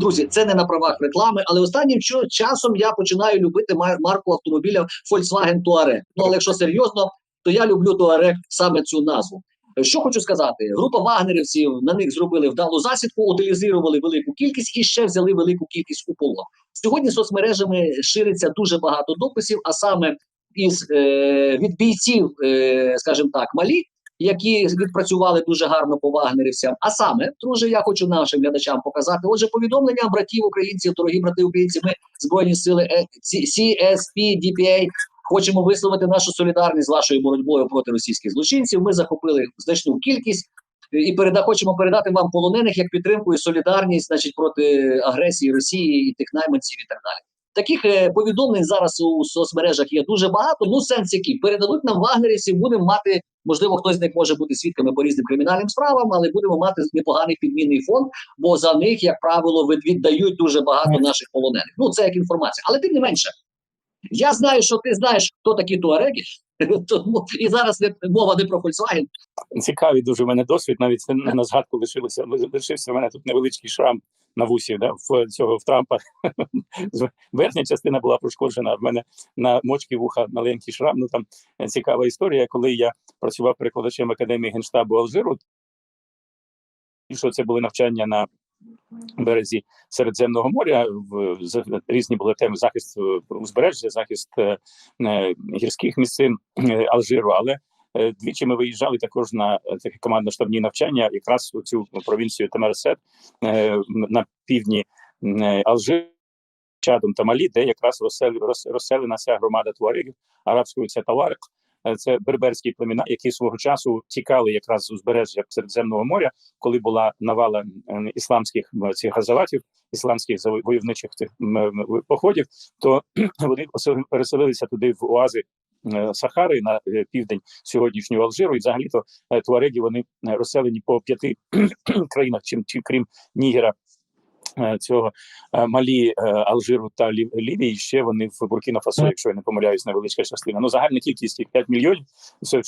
Друзі, це не на правах реклами, але останнім часом я починаю любити марку автомобіля Volkswagen Touareg. Ну але якщо серйозно, то я люблю Touareg саме цю назву. Е, Що хочу сказати, група вагнерівців на них зробили вдалу засідку, утилізували велику кількість і ще взяли велику кількість у полон. Сьогодні соцмережами шириться дуже багато дописів, а саме із е, від бійців, е, скажімо так, малі, які відпрацювали дуже гарно по вагнерівцям. А саме, друже, я хочу нашим глядачам показати. Отже, повідомлення братів українців, дорогі брати українці, ми збройні сили е, Ці- CSP, DPA, Хочемо висловити нашу солідарність з вашою боротьбою проти російських злочинців. Ми захопили значну кількість е, і переда хочемо передати вам полонених як підтримку і солідарність, значить, проти агресії Росії і тих найманців і так далі. Таких е, повідомлень зараз у соцмережах є дуже багато. Ну, сенс який передадуть нам вагнерівців, будемо мати. Можливо, хтось з них може бути свідками по різним кримінальним справам, але будемо мати непоганий підмінний фонд, бо за них, як правило, від- віддають дуже багато наших полонених. Ну це як інформація, але тим не менше. Я знаю, що ти знаєш, хто такі туареги, тому і зараз мова не про Volkswagen. Цікавий дуже в мене досвід. Навіть на- згадку лишилося. Лишився в мене тут невеличкий шрам на вусі, да, в цього в Трампа. Верхня частина була пошкоджена. В мене на мочці вуха маленький шрам. Ну там цікава історія. Коли я працював перекладачем академії генштабу Алжиру, що це були навчання на березі Середземного моря. В з- різні були теми захист е, узбережжя, захист е, е, гірських місцин Алжиру. Але двічі ми виїжджали також на такі командно-штабні навчання, якраз у цю провінцію Темерсет на півдні Алжиру. Чадом та Малі, де якраз розсел, роз, розселена ця громада туарегів, арабською це Таварик. Е, Це берберські племена, які свого часу тікали якраз з узбережжя Середземного моря, коли була навала е, ісламських цих газаватів, ісламських заво- войовничих цих м, м, походів, то вони переселилися туди в оази е, Сахари на південь сьогоднішнього Алжиру. І взагалі то туареги вони розселені по п'яти країнах, чим крім Нігера. Е, Цього е, Малі, е, Алжиру та Лівії ще вони в Буркіна Фасо, якщо я не помиляюсь, невеличка частина. Ну загальна кількість їх 5 мільйонів. Це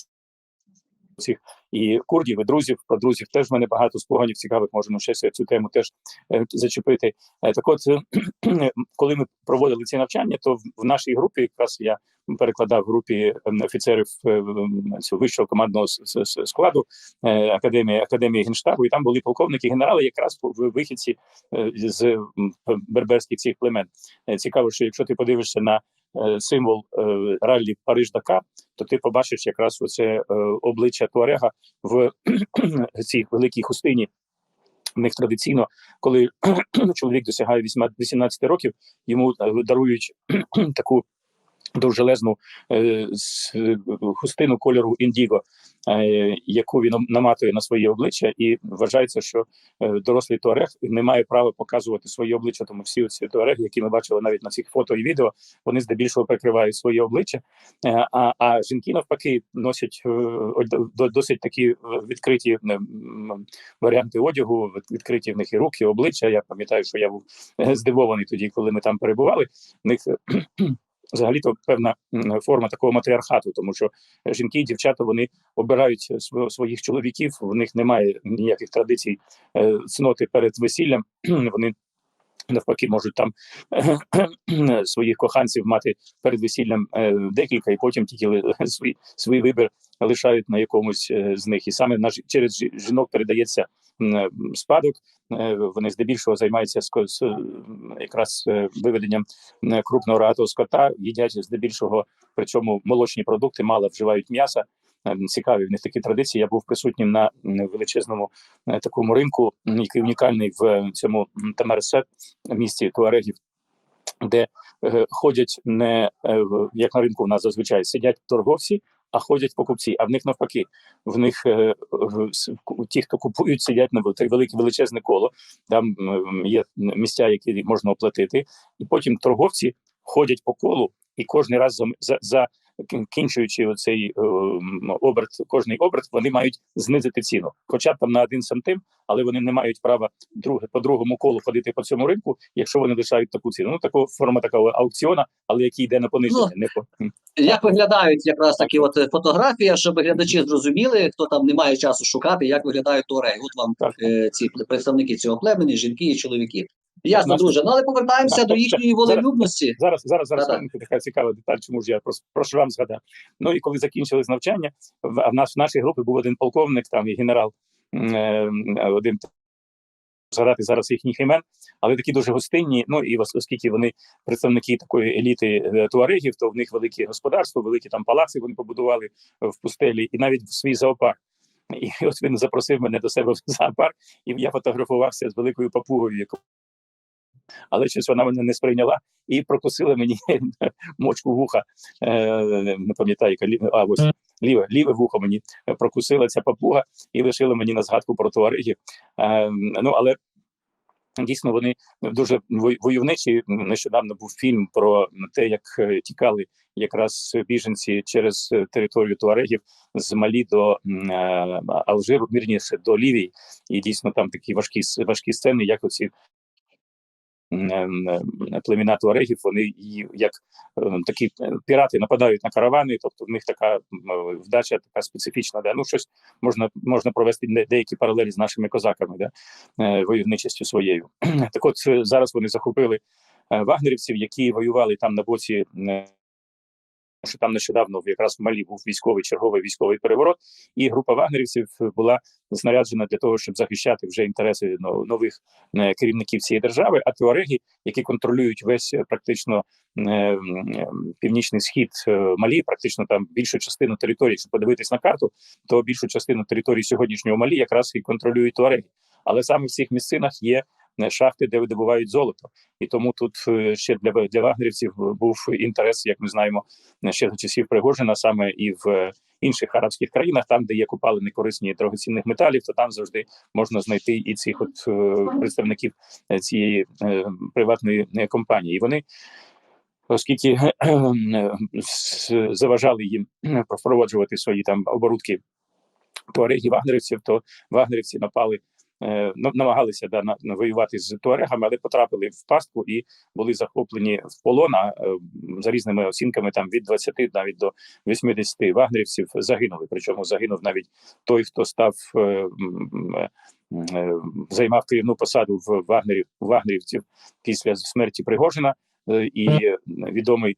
всіх і курдів, і друзів. Про друзів теж в мене багато спогадів цікавих. Можемо ще цю тему теж е, зачепити. Е, так, от е, коли ми проводили ці навчання, то в, нашій групі якраз я перекладав групі ем, офіцерів цього вищого командного складу академії академії генштабу, і там були полковники, генерали, якраз в- вихідці з берберських цих племен. Цікаво, що якщо ти подивишся на символ е, раллі Париж Дакар, то ти побачиш якраз оце е, обличчя Туарега в цій великій хустині. В них традиційно, коли чоловік досягає 18 18 років, йому е, дарують таку довжелезну е, хустину кольору індіго, е, яку він наматує на своє обличчя, і вважається, що е, дорослий туарег не має права показувати своє обличчя, тому всі ці туареги, які ми бачили навіть на цих фото і відео, вони здебільшого прикривають своє обличчя. А, а жінки навпаки носять досить такі відкриті варіанти одягу, відкриті в них і руки, і обличчя. Я пам'ятаю, що я був здивований тоді, коли ми там перебували. В них взагалі-то певна форма такого матріархату, тому що жінки і дівчата вони обирають сво- своїх чоловіків. В них немає ніяких традицій е, цноти перед весіллям. Вони навпаки можуть там своїх коханців мати перед весіллям е, декілька, і потім тільки свій свій вибір лишають на якомусь е, з них. І саме на через жі- жінок передається спадок. Е, Вони здебільшого займаються е, якраз е, виведенням е, крупного рогатого скота, їдять здебільшого, причому молочні продукти, мало вживають м'яса. Е, Цікаві в них такі традиції. Я був присутнім на величезному е, такому ринку, який унікальний в е, цьому Тамерсет, місті Туарегів, де е, ходять не е, як на ринку, в нас зазвичай сидять торговці, а ходять покупці. А в них навпаки, в них е, ті, хто купують, сидять на вел- велике величезне коло. Там є місця, які можна оплатити, і потім торговці ходять по колу, і кожен раз за, за, за кінчуючи оцей е, оберт, кожний оберт, вони мають знизити ціну, хоча б там на один сантим, але вони не мають права друге по другому колу ходити по цьому ринку, якщо вони лишають таку ціну. Ну такого форма такого аукціона, але який йде на пониження, не по. Як виглядають якраз такі от е, фотографія, щоб глядачі зрозуміли, хто там не має часу шукати, як виглядають туареги. От вам Так. е, ці представники цього племені, жінки і чоловіки. Ясно, друже. Ну але повертаємося Так, до їхньої волелюбності. Зараз, зараз, зараз Да-да. хвилинку, така цікава деталь, чому ж я просто про шрам згадав. Ну і коли закінчились навчання, в, нас в нашій групі був один полковник, там і генерал, е, один згадати зараз їхніх імен, але такі дуже гостинні. Ну і ос- оскільки вони представники такої еліти е, туарегів, то в них велике господарство, великі там палаци вони побудували в пустелі, і навіть в свій зоопарк. І ось він запросив мене до себе в зоопарк, і я фотографувався з великою папугою, яку але щось вона мене не сприйняла і прокусила мені мочку вуха. Е, не пам'ятаю, яка ліве, а ось ліве, ліве вухо мені прокусила ця папуга і лишила мені на згадку про туарегів. Е, ну але дійсно вони дуже вой- войовничі. Нещодавно був фільм про те, як е, тікали якраз біженці через територію туарегів з Малі до Алжиру, вірніше до Лівії, і дійсно там такі важкі важкі сцени, як оці м, м, племена туарегів, вони її як е, такі е, пірати нападають на каравани, тобто в них така вдача така специфічна, де ну щось можна можна провести де- деякі паралелі з нашими козаками, да, е, войовничістю своєю. Так от е, зараз вони захопили е, вагнерівців, які воювали там на боці. Що там нещодавно якраз в Малі був військовий черговий військовий переворот, і група вагнерівців була знаряджена для того, щоб захищати вже інтереси ну, нових е, керівників цієї держави. А туареги, які контролюють весь е, практично е, північний схід Малі, практично там більшу частину території, якщо подивитись на карту, то більшу частину території сьогоднішнього Малі якраз і контролюють туареги. Але саме в цих місцинах є шахти, де видобувають золото, і тому тут е, ще для для вагнерівців був інтерес, як ми знаємо, ще за часів Пригожина, саме і в е, інших арабських країнах, там, де є купалини корисні дорогоцінних металів, то там завжди можна знайти і цих от е, представників е, цієї е, приватної е, компанії. І вони, оскільки е, е, заважали їм е, впроваджувати свої там оборудки туареги вагнерівців, то вагнерівці напали. Е, Намагалися да, на, на воювати з туарегами, але потрапили в пастку і були захоплені в полон. А е, за різними оцінками, там від 20 навіть до 80 вагнерівців загинули. Причому загинув навіть той, хто став е, займав керівну посаду в Вагнері у вагнерівців після смерті Пригожина, і відомий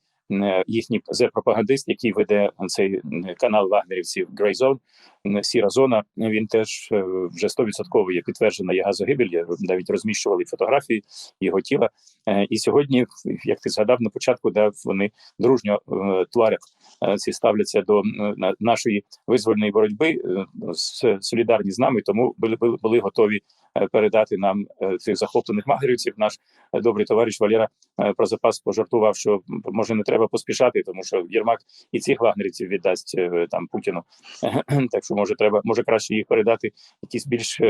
їхній зе-пропагандист, який веде цей е, канал вагнерівців е, сіра зона. Він теж е, вже 100% є підтверджена його загибель. Навіть розміщували фотографії його тіла. Е, І сьогодні, як ти згадав на початку, де вони дружньо е, е, ці ставляться до е, нашої визвольної боротьби, е, солідарні з нами, тому були були, готові е, передати нам е, цих захоплених магерівців. Наш е, добрий товариш Валера е, про запас пожартував, що може не треба поспішати, тому що Єрмак і цих вагнерівців віддасть е, там Путіну. Так що може треба, може краще їх передати якісь більш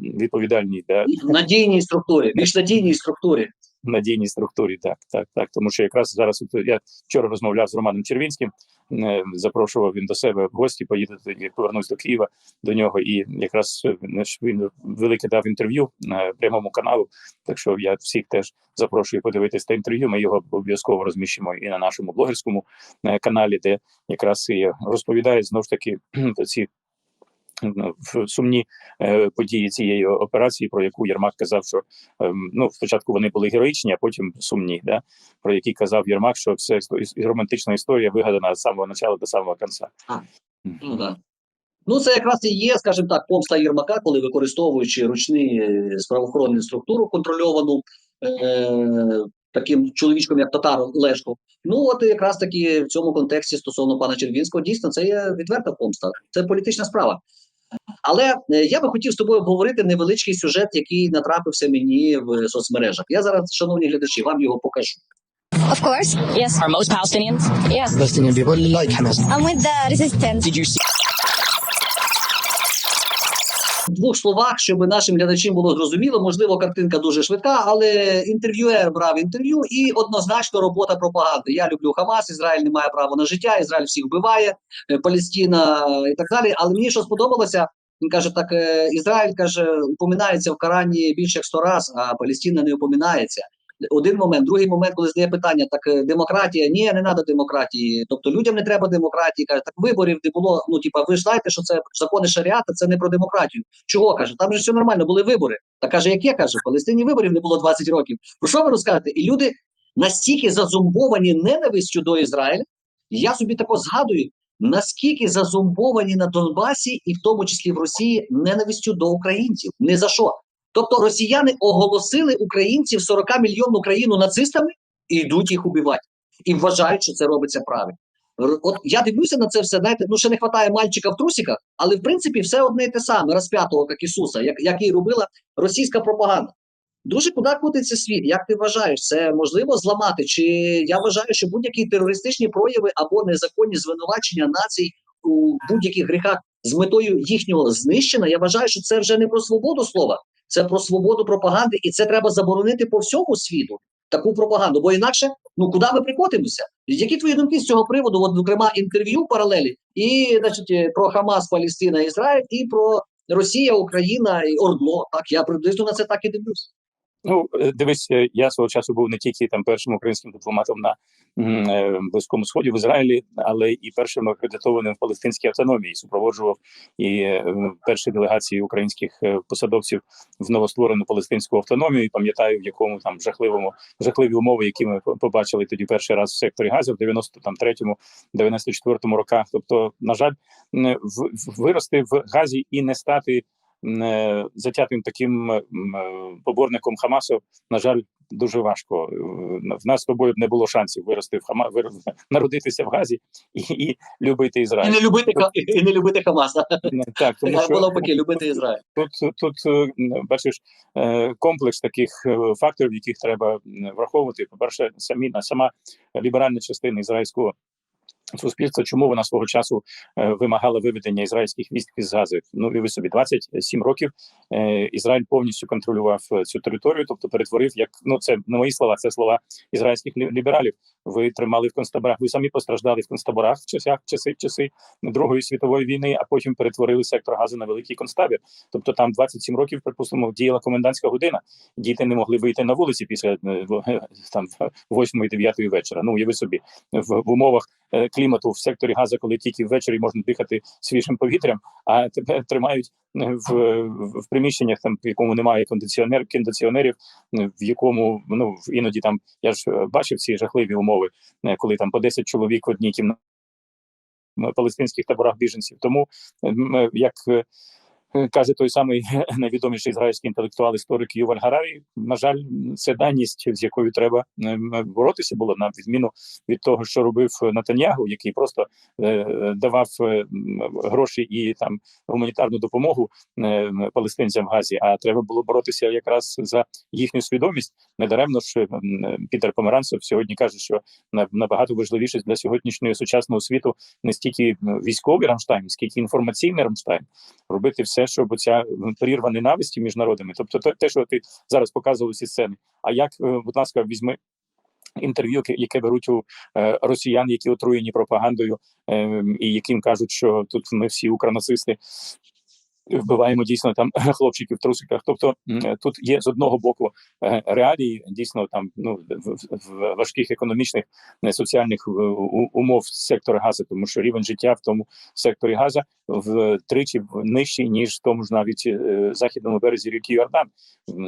відповідальні е, да, Надійній структурі, більш надійній структурі. Надійній структурі. Так, так, так. Тому що якраз зараз я вчора розмовляв з Романом Червінським, е, запрошував він до себе в гості, поїде повернусь до Києва до нього. І якраз е, він велике дав інтерв'ю на прямому каналу. Так що я всіх теж запрошую подивитись те інтерв'ю. Ми його обов'язково розміщимо і на нашому блогерському е, каналі, де якраз і розповідає знову ж таки ці. В- Сумні е, події цієї операції, про яку Єрмак казав, що ем, ну спочатку вони були героїчні, а потім сумні, да? про які казав Єрмак, що все романтична історія вигадана з самого початку до самого кінця. А, Ну да. Ну, це якраз і є, скажімо так, помста Єрмака, коли використовуючи ручний е, правоохоронну структуру контрольовану е, таким чоловічком, як Татар Лешко. Ну, от якраз таки в цьому контексті стосовно пана Червінського, дійсно, це є відверта помста, це політична справа. Але е, я би хотів з тобою обговорити невеличкий сюжет, який натрапився мені в соцмережах. Я зараз, шановні глядачі, вам його покажу. Of course. Yes. Are most Palestinians? Yes. Palestinian people like Hamas. I'm with the resistance. Did you see Двох словах, щоб нашим глядачам було зрозуміло, можливо, картинка дуже швидка, але інтерв'юер брав інтерв'ю і однозначно робота пропаганди. Я люблю Хамас, Ізраїль не має права на життя, Ізраїль всіх вбиває, е, Палестина і так далі. Але мені що сподобалося, він каже: так е, Ізраїль каже, упоминається в Корані більше як сто раз, а Палестина не упоминається. Один момент. Другий момент, коли здає питання, так е, демократія, ні, не треба демократії. Тобто людям не треба демократії. Каже, так виборів не було. Ну, типа, ви ж знаєте, що це закони шаріата, це не про демократію. Чого каже? Там же все нормально, були вибори. Та каже, яке каже, в Палестині виборів не було 20 років. Про що ви розкажете? І люди настільки зазумбовані ненавистю до Ізраїля. Я собі тако згадую, наскільки зазумбовані на Донбасі, і в тому числі в Росії, ненавистю до українців. Не за що. Тобто росіяни оголосили українців 40 мільйонну країну нацистами і йдуть їх убивати. І вважають, що це робиться правильно. От я дивлюся на це все, знаєте, ну ще не вистачає мальчика в трусиках, але в принципі все одне і те саме, розп'ятого, як Ісуса, як, як і робила російська пропаганда. Дуже куди котиться світ? Як ти вважаєш, це можливо зламати? Чи я вважаю, що будь-які терористичні прояви або незаконні звинувачення націй у будь-яких гріхах з метою їхнього знищення? Я вважаю, що це вже не про свободу слова, це про свободу пропаганди, і це треба заборонити по всьому світу. Таку пропаганду, бо інакше, ну куди ми прикотимося? Які твої думки з цього приводу? От, зокрема, інтерв'ю паралелі, і значить е, про Хамас, Палестина, Ізраїль, і про Росія, Україна і Ордло. Так я приблизно на це так і дивлюсь. Ну, е, дивись, е, я свого часу був не тільки там першим українським дипломатом на е, близькому сході в Ізраїлі, але і першим акредитованим в палестинській автономії. Супроводжував і перші делегації українських посадовців в новостворену палестинську автономію. І пам'ятаю, в якому там жахливому жахливі умови, які ми побачили тоді перший раз в секторі газу в 93-му, 94-му роках. Тобто, на жаль, вирости в газі і не стати затятим таким е, поборником Хамасу, на жаль, дуже важко. Е, В нас з тобою б не було шансів вирости в Хама, народитися в Газі і, і любити І Ізраїль. не любити Ха- і не любити Хамаса. Так, тому що було навпаки, любити Ізраїль. тут, тут е, бачиш е, комплекс таких е, факторів, яких треба враховувати. По перше, самі сама ліберальна частина ізраїльського. Суспільства, чому вона свого часу е, вимагала виведення ізраїльських військ із Гази? Ну і ви собі 27 років е, Ізраїль повністю контролював е, цю територію, тобто перетворив як ну це не мої слова, це слова ізраїльських лібералів. Ви тримали в концтаборах, ви самі постраждали в концтаборах в часах часи в часи Другої світової війни, а потім перетворили сектор газу на великий концтабір. Тобто там 27 років, припустимо, діяла комендантська година. Діти не могли вийти на вулиці після там 8-9 вечора. Ну уяви собі в, в умовах клімату в секторі газу, коли тільки ввечері можна дихати свіжим повітрям, а тебе тримають е, в, в, приміщеннях, там в якому немає кондиціонер, кондиціонерів, е, в якому ну іноді там я ж е, бачив ці жахливі умови, коли там по 10 чоловік в одній кімнаті палестинських таборах біженців. Тому як каже той самий найвідоміший ізраїльський інтелектуал історик Юваль Гарарі, на жаль, це даність, з якою треба ем, боротися було на відміну від того, що робив Натаньягу, який просто е, давав е, гроші і там гуманітарну допомогу е, палестинцям в Газі. А треба було боротися якраз за їхню свідомість. Недаремно ж Пітер Померанцев сьогодні каже, що на- набагато важливіше для сьогоднішнього сучасного світу не стільки військовий Рамштайн, скільки інформаційний Рамштайн, робити все, щоб ця м, прірва ненависті між народами, тобто те, що ти зараз показував ці сцени. А як, е, будь ласка, візьми. Інтерв'ю, яке- беруть у е, росіян, які отруєні пропагандою, е, і яким кажуть, що тут ми всі укронацисти вбиваємо дійсно там хлопчиків в трусиках. Тобто тут є з одного боку е, реалії, дійсно там ну в, важких економічних соціальних е, умов сектора газу, тому що рівень життя в тому секторі газу втричі нижчий ніж в тому ж навіть е, західному березі ріки Йордан.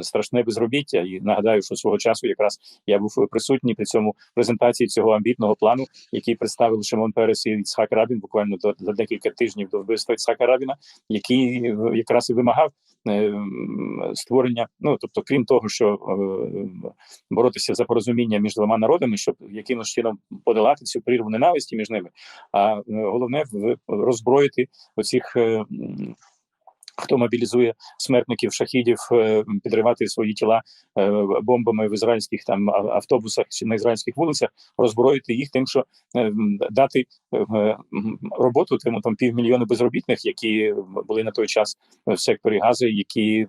Страшне безробіття. І нагадаю, що свого часу якраз я був присутній при цьому презентації цього амбітного плану, який представив Шимон Перес і Іцхак Рабін, буквально до за декілька тижнів до вбивства Іцхака Рабіна, який е, якраз і вимагав е, створення. Ну тобто, крім того, що е, боротися за порозуміння між двома народами, щоб якимось чином подолати цю прірву ненависті між ними. А е, головне роззброїти оцих. Хто мобілізує смертників, шахідів, е, підривати свої тіла е, бомбами в ізраїльських там автобусах чи на ізраїльських вулицях, роззброїти їх тим, що е, дати роботу тим там півмільйони безробітних, які були на той час в секторі газу, які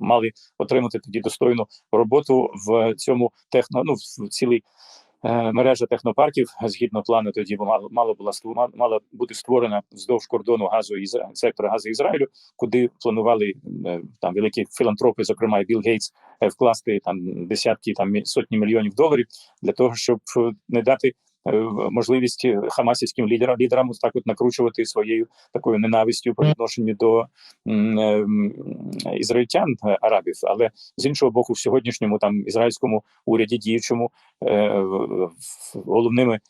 мали отримати тоді достойну роботу в цьому техно, ну в цілий мережа технопарків згідно плану тоді мало, мало була мала- бути створена вздовж кордону газу із сектора газу Ізраїлю, куди планували е, там великі філантропи, зокрема і Білл Гейтс, е, вкласти там десятки там сотні мільйонів доларів для того, щоб е, не дати. Е, Можливість е, хамасівським лідерам лідерам так от накручувати своєю такою ненавистю по відношенню до е, ізраїльтян арабів, але з іншого боку, в сьогоднішньому там ізраїльському уряді діючому головними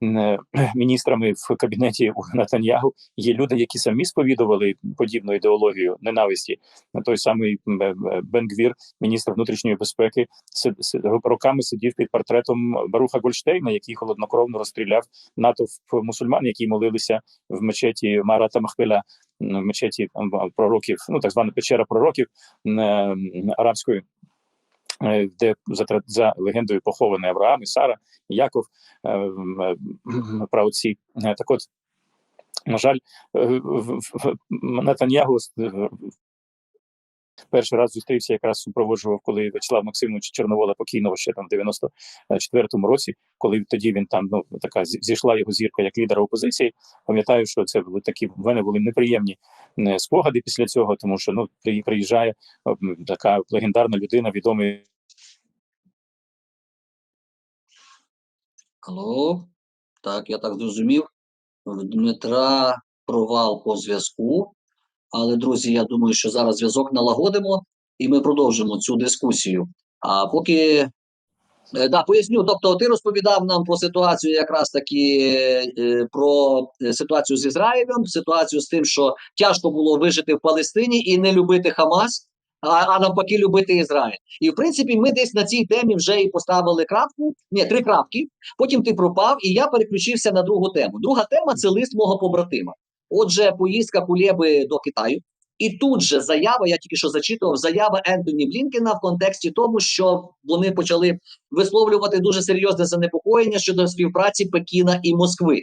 міністрами в кабінеті у Натаньягу є люди, які самі сповідували подібну ідеологію ненависті. На той самий м, е, Бенгвір, міністр внутрішньої безпеки, роками сидів під портретом Баруха Гольштейна, який холоднокровно розстріляв натовп мусульман, які молилися в мечеті Марата Махпеля, в мечеті пророків, ну так звана печера пророків е, арабської е, де за, за легендою поховані Авраам і Сара, і Яков, е, е. Е, Так от, на жаль, е, Натаньягу е, перший раз зустрівся, якраз супроводжував, коли Вячеслав Максимович Чорновола покійного ще там в 94-му році, коли тоді він там ну така зійшла його зірка як лідера опозиції. Пам'ятаю, що це були такі в мене були неприємні е, спогади після цього, тому що ну при- приїжджає е, така легендарна людина, відомий Алло, так, я так зрозумів. Дмитра провал по зв'язку. Але, друзі, я думаю, що зараз зв'язок налагодимо і ми продовжимо цю дискусію. А поки Е, Да, поясню. Тобто, ти розповідав нам про ситуацію, якраз таки е, про е, ситуацію з Ізраїлем, ситуацію з тим, що тяжко було вижити в Палестині і не любити Хамас, а, а навпаки, любити Ізраїль. І в принципі, ми десь на цій темі вже і поставили крапку. Ні, три крапки. Потім ти пропав, і я переключився на другу тему. Друга тема це лист мого побратима. Отже, поїздка Кулєби до Китаю. І тут же заява, я тільки що зачитував, заява Ентоні Блінкена в контексті тому, що вони почали висловлювати дуже серйозне занепокоєння щодо співпраці Пекіна і Москви.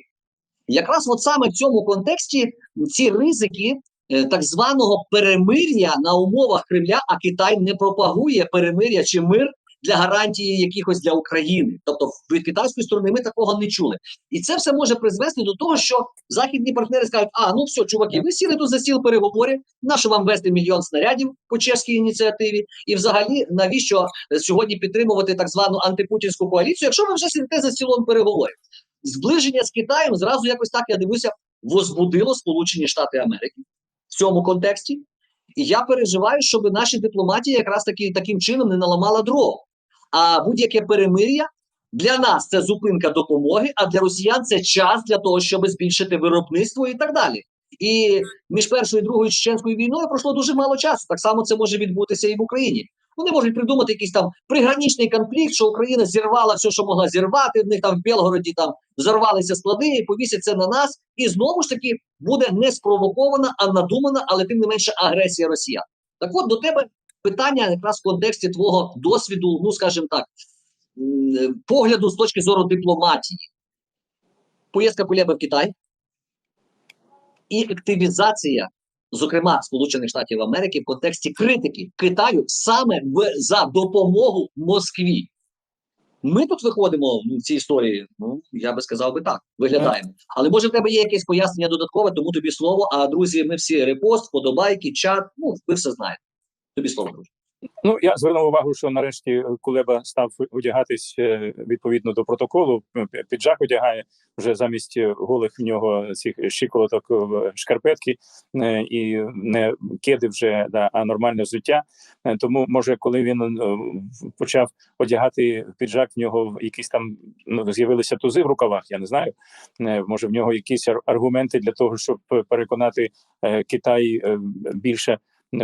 Якраз от саме в цьому контексті ці ризики так званого перемир'я на умовах Кремля, а Китай не пропагує перемир'я чи мир для гарантії якихось для України. Тобто від китайської сторони ми такого не чули. І це все може призвести до того, що західні партнери скажуть: а ну все, чуваки, ви сіли тут за стіл переговорів, нащо вам вести мільйон снарядів по чеській ініціативі? І взагалі, навіщо е, сьогодні підтримувати так звану антипутінську коаліцію, якщо ви вже сидите за стілом переговорів? Зближення з Китаєм зразу якось так я дивлюся, возбудило Сполучені Штати Америки цьому контексті. І я переживаю, щоб наші дипломатії якраз таки таким чином не наламала дров. А будь-яке перемир'я для нас це зупинка допомоги, а для росіян це час для того, щоб збільшити виробництво і так далі. І між першою і другою чеченською війною пройшло дуже мало часу. Так само це може відбутися і в Україні. Вони можуть придумати якийсь там приграничний конфлікт, що Україна зірвала все, що могла зірвати. В них там в Белгороді там взорвалися склади і повісять це на нас. І знову ж таки буде не спровокована, а надумана, але тим не менше агресія Росіян. Так от до тебе питання якраз в контексті твого досвіду, ну скажімо так, погляду з точки зору дипломатії. Поїздка Кулеби в Китай і активізація, зокрема Сполучених Штатів Америки, в контексті критики Китаю саме в, за допомогу Москві. Ми тут виходимо в цій історії, ну я би сказав би так, виглядаємо. Але може в тебе є якесь пояснення додаткове, тому тобі слово. А друзі, ми всі репост, подобайки, чат. Ну, ви все знаєте. Тобі слово, друже. Ну я звернув увагу, що нарешті е, Кулеба став одягатись е, відповідно до протоколу. П- Піджак одягає вже замість е, голих в нього цих щиколоток шкарпетки е, і не кеди вже да, а нормальне взуття. Е, Тому може, коли він е, почав одягати піджак, в нього якісь там ну, з'явилися тузи в рукавах. Я не знаю. Е, Може, в нього якісь ар- аргументи для того, щоб переконати е, Китай е, більше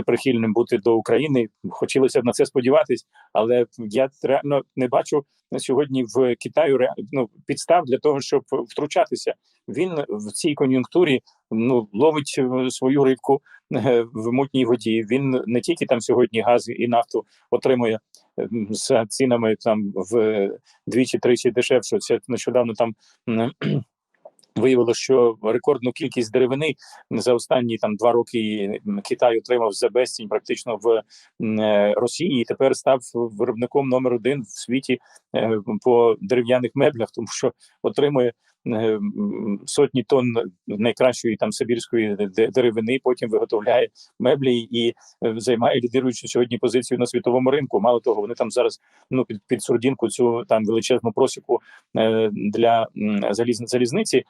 прихильним бути до України. Хотілося б на це сподіватись, але я реально не бачу сьогодні в Китаю ну, підстав для того, щоб втручатися. Він в цій кон'юнктурі ну ловить е, свою рибку е, в мутній воді. Він не тільки там сьогодні газ і нафту отримує е, з цінами там в двічі-тричі дешевше. Це нещодавно там м, Виявилося, що рекордну кількість деревини за останні там два роки Китай отримав за безцінь практично в е, Росії, і тепер став виробником номер один в світі е, по дерев'яних меблях, тому що отримує е, сотні тонн найкращої там сибірської деревини, потім виготовляє меблі і займає лідируючу сьогодні позицію на світовому ринку. Мало того, вони там зараз ну під під сурдінку цю там величезну просіку для залізниці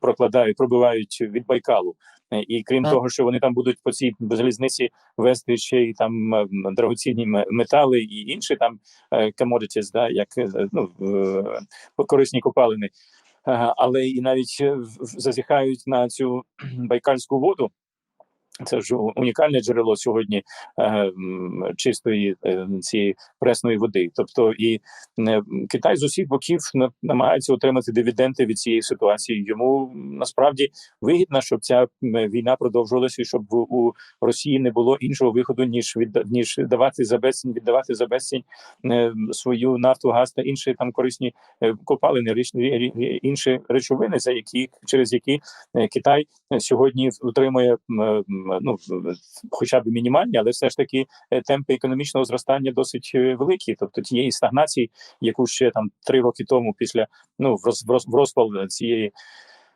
прокладають, пробивають від Байкалу. Е, І крім Так. того, що вони там будуть по цій залізниці вести ще й там дорогоцінні метали і інші там е, commodities, да, як е, ну, корисні копалини. Але і навіть зазіхають на цю байкальську воду. Це ж унікальне джерело сьогодні е, чистої е, цієї пресної води. Тобто, і е, Китай з усіх боків на- намагається отримати дивіденди від цієї ситуації. Йому насправді вигідно, щоб ця війна продовжувалася, і щоб у Росії не було іншого виходу ніж від ніж давати за безцінь, віддавати за безцінь е, свою нафту, газ та інші там корисні е, копалини, річ- рі- рі- інші речовини, за які через які е, Китай сьогодні м, ну хоча б мінімальні, але все ж таки е, темпи економічного зростання досить е, великі. Тобто тієї стагнації, яку ще там три роки тому, після ну в роз- в роз- в розпал цієї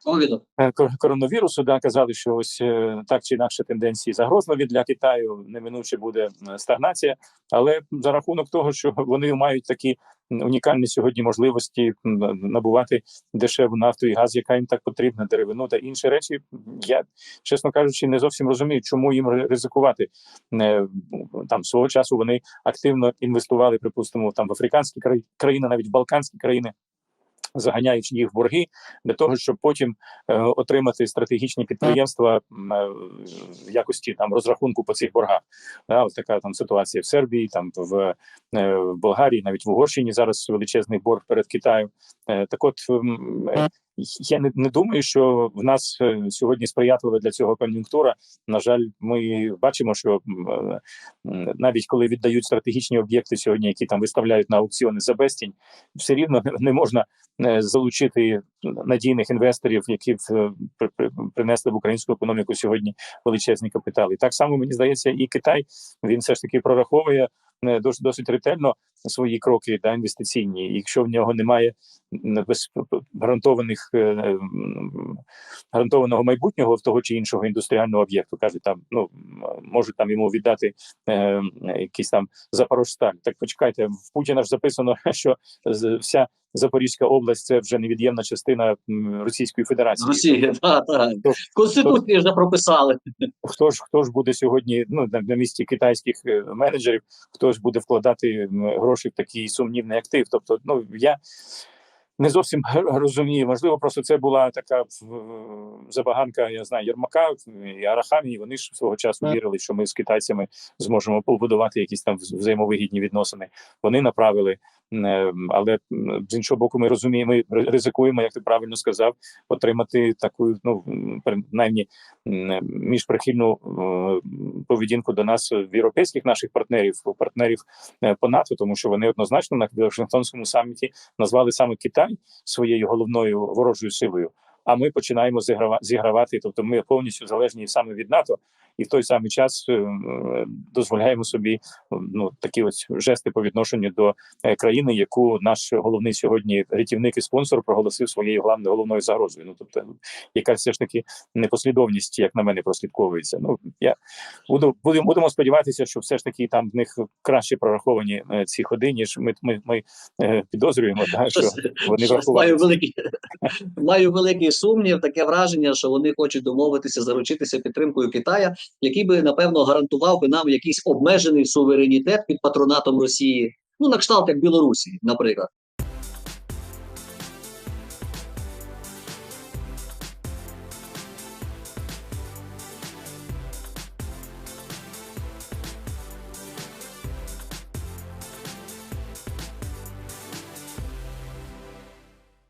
Ковіду. е, коронавірусу, да, казали, що ось е, так чи інакше тенденції загрозливі для Китаю, неминуче буде стагнація. Але за рахунок того, що вони мають такі унікальні сьогодні можливості набувати дешеву нафту і газ, яка їм так потрібна, деревину та інші речі, я чесно кажучи, не зовсім розумію, чому їм ризикувати. Е, Там свого часу вони активно інвестували, припустимо, там в африканські краї- країни, навіть в балканські країни. Заганяючи їх в борги для того, щоб потім е, отримати стратегічні підприємства е, в якості там розрахунку по цих боргах. Да, от така там ситуація в Сербії, там в, е, в Болгарії, навіть в Угорщині зараз величезний борг перед Китаєм. Е, так, от е, я не, не думаю, що в нас е, сьогодні сприятлива для цього кон'юнктура. На жаль, ми бачимо, що е, навіть коли віддають стратегічні об'єкти сьогодні, які там виставляють на аукціони за безцінь, все рівно не- можна е, залучити надійних інвесторів, які принесли в українську економіку сьогодні величезні капітали. Так само мені здається, і Китай він все ж таки прораховує досить ретельно свої кроки да, інвестиційні. І Якщо в нього немає гарантованих е, гарантованого майбутнього в того чи іншого індустріального об'єкту, каже там, ну можуть там йому віддати е, якийсь там Запорожсталь. Так почекайте, в Путіна ж записано, що вся Запорізька область це вже невід'ємна частина Російської Федерації. Росії, так, так. В Конституції вже прописали. Хто ж хто ж буде сьогодні ну на, місці китайських е, менеджерів, хто ж буде вкладати гроші в такий сумнівний актив? Тобто, ну я не зовсім розумію. Можливо, просто це була така забаганка, я знаю, Єрмака і Арахамії. Вони ж свого часу вірили, що ми з китайцями зможемо побудувати якісь там взаємовигідні відносини. Вони направили. е, Але з іншого боку, ми розуміємо, ми ризикуємо, як ти правильно сказав, отримати таку, ну принаймні міжприхильну е, поведінку до нас в європейських наших партнерів, партнерів е, по НАТО, тому що вони однозначно на Вашингтонському саміті назвали саме Китай своєю головною ворожою силою. А ми починаємо зіграва- зігравати, тобто ми повністю залежні саме від НАТО, і в той самий час е, е, дозволяємо собі ну такі ось жести по відношенню до е, країни, яку наш головний сьогодні рятівник і спонсор проголосив своєю главною головною загрозою. Ну тобто, якась все ж таки непослідовність, як на мене, прослідковується. Ну я буду будемо будемо сподіватися, що все ж таки там в них краще прораховані е, ці ходи, ніж ми ми, ми е, підозрюємо. Да, що вони маю великий маю великий сумнів, таке враження, що вони хочуть домовитися, заручитися підтримкою Китая, який би напевно гарантував би нам якийсь обмежений суверенітет під патронатом Росії. Ну, на кшталт як Білорусі, наприклад.